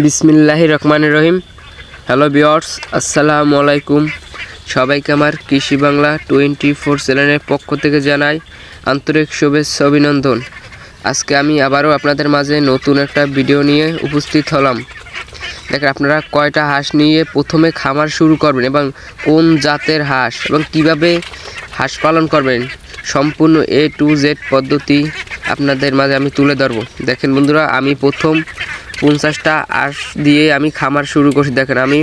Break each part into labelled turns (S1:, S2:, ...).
S1: বিসমিল্লাহ রহমান রহিম। হ্যালো বিয়ার্স আসসালামু আলাইকুম। সবাইকে আমার কৃষি বাংলা টোয়েন্টি ফোর চ্যানেলের পক্ষ থেকে জানাই আন্তরিক শুভেচ্ছা অভিনন্দন। আজকে আমি আবারও আপনাদের মাঝে নতুন একটা ভিডিও নিয়ে উপস্থিত হলাম। দেখেন আপনারা কয়টা হাঁস নিয়ে প্রথমে খামার শুরু করবেন এবং কোন জাতের হাঁস এবং কীভাবে হাঁস পালন করবেন, সম্পূর্ণ এ টু জেড পদ্ধতি আপনাদের মাঝে আমি তুলে ধরবো। দেখেন বন্ধুরা, আমি প্রথম পঞ্চাশটা হাঁস দিয়ে আমি খামার শুরু করছি। দেখেন আমি,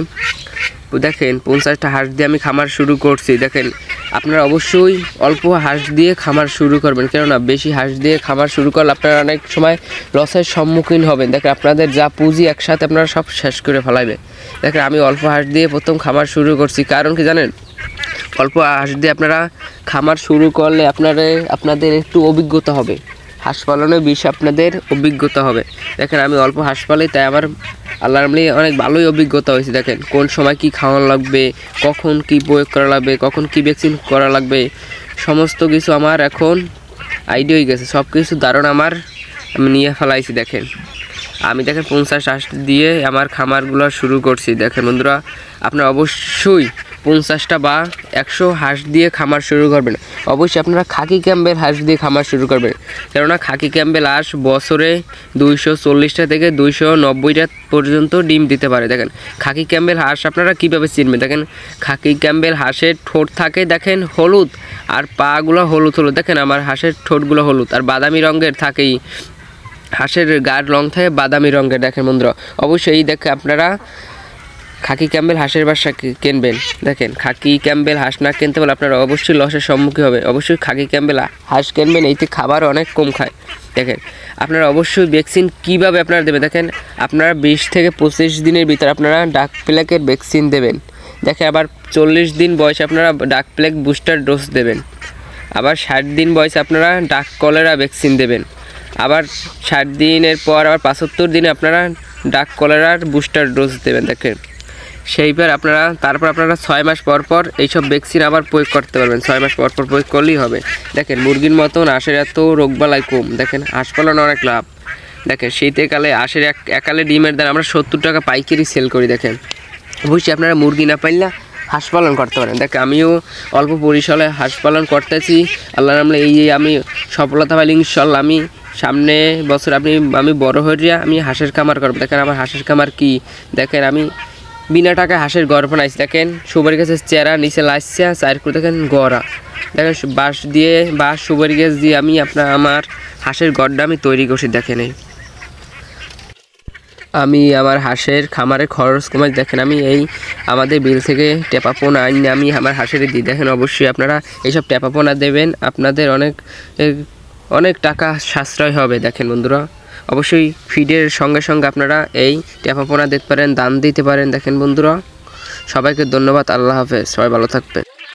S1: দেখেন পঞ্চাশটা হাঁস দিয়ে আমি খামার শুরু করছি। দেখেন আপনারা অবশ্যই অল্প হাঁস দিয়ে খামার শুরু করবেন। কেননা বেশি হাঁস দিয়ে খামার শুরু করলে আপনারা অনেক সময় লসের সম্মুখীন হবেন। দেখেন আপনাদের যা পুঁজি একসাথে আপনারা সব শেষ করে ফেলাইবে। দেখেন আমি অল্প হাঁস দিয়ে প্রথম খামার শুরু করছি। কারণ কি জানেন? অল্প হাঁস দিয়ে আপনারা খামার শুরু করলে আপনাদের আপনাদের একটু অভিজ্ঞতা হবে। হাঁস পালনে বেশি আপনাদের অভিজ্ঞতা হবে। দেখেন, আমি অল্প হাঁস পালি, তাই আমার আল্লাহর আমলি অনেক ভালোই অভিজ্ঞতা হয়েছে। দেখেন, কোন সময় কি খাওয়ানো লাগবে, কখন কি প্রয়োগ করা লাগবে, কখন কি ভ্যাকসিন করা লাগবে, সমস্ত কিছু আমার এখন আইডিয়া হয়ে গেছে। সব কিছু ধারণা আমার আমি নিয়ে ফেলাইছি, দেখেন। আমি, দেখেন, পঞ্চাশ হাঁস দিয়ে আমার খামারগুলো শুরু করছি। দেখেন, বন্ধুরা, আপনারা অবশ্যই পঞ্চাশটা বা একশো হাঁস দিয়ে খামার শুরু করবেন। অবশ্যই আপনারা খাকি ক্যাম্বেল হাঁস দিয়ে খামার শুরু করবেন। কেননা খাকি ক্যাম্বেল হাঁস বছরে দুইশো চল্লিশটা থেকে দুইশো নব্বইটা পর্যন্ত ডিম দিতে পারে। দেখেন, খাকি ক্যাম্বেল হাঁস আপনারা কীভাবে চিনবেন? দেখেন, খাকি ক্যাম্বেল হাঁসের ঠোঁট থাকে, দেখেন, হলুদ, আর পাগুলো হলুদ হলুদ। দেখেন, আমার হাঁসের ঠোঁটগুলো হলুদ, আর বাদামি রঙের থাকেই। হাঁসের গার রং থাকে বাদামি রঙের, দেখেন বন্ধুরা। অবশ্যই দেখে আপনারা খাকি ক্যাম্বেল হাঁসের বাসা কিনবেন? দেখেন, খাকি ক্যাম্বেল হাঁস না কিনতে পারলে আপনারা অবশ্যই লসের সম্মুখীন হবে। অবশ্যই খাকি ক্যাম্বেল হাঁস কিনবেন এইতে খাবার অনেক কম খায়। দেখেন, আপনারা অবশ্যই ভ্যাকসিন কীভাবে আপনারা দেবেন? দেখেন, আপনারা বিশ থেকে পঁচিশ দিনের ভিতরে আপনারা ডাক প্লেকের ভ্যাকসিন দেবেন। দেখেন, আবার চল্লিশ দিন বয়সে আপনারা ডাক প্লেক বুস্টার ডোজ দেবেন। আবার ষাট দিন বয়সে আপনারা ডাক কলেরা ভ্যাকসিন দেবেন। আবার ষাট দিনের পর, আবার পঁচাত্তর দিনে আপনারা ডাক কলেরার বুস্টার ডোজ দেবেন। দেখেন সেইবার আপনারা, তারপর আপনারা ছয় মাস পর পর এইসব ভ্যাকসিন আবার প্রয়োগ করতে পারবেন। ছয় মাস পর পর প্রয়োগ করলেই হবে। দেখেন, মুরগির মতন হাঁসের এত রোগবালাই কম। দেখেন, হাঁস পালন অনেক লাভ। দেখেন, শীতকালে হাঁসের এক একালে ডিমের দাম আমরা সত্তর টাকা পাইকারি সেল করি, দেখেন। অবশ্যই আপনারা মুরগি না পাইলে হাঁস পালন করতে পারেন। দেখ, আমিও অল্প পরিসরে হাঁস পালন করতেছি। আল্লাহ নামলে এই আমি সফলতা পাইলে ইনশাল্লাহ আমি সামনে বছর আপনি, আমি বড় হয়ে আমি হাঁসের খামার করব। দেখেন, আমার হাঁসের খামার কি? দেখেন, আমি বিনা টাকায় হাঁসের গড় বানাইছি। দেখেন সুপারি গাছের চেরা, নিচে লাইসা, চার করে দেখেন গড়া। দেখেন বাঁশ দিয়ে, বাঁশ সুপারি গাছ দিয়ে আমি আপনার, আমার হাঁসের গড়টা আমি তৈরি করছি, দেখেন আমি আমার হাঁসের খামারে খরচ কমাই, দেখেন আমি এই আমাদের বিল থেকে টেপাপোনা আনি আমি আমার হাঁসের দিই। দেখেন, অবশ্যই আপনারা এইসব টেপাপোনা দেবেন, আপনাদের অনেক অনেক টাকা সাশ্রয় হবে, দেখেন বন্ধুরা। অবশ্যই ফিডের সঙ্গে সঙ্গে আপনারা এই ট্যাপাপোনা দিতে পারেন, দান দিতে পারেন। দেখেন বন্ধুরা, সবাইকে ধন্যবাদ, আল্লাহ হাফেজ, সবাই ভালো থাকবেন।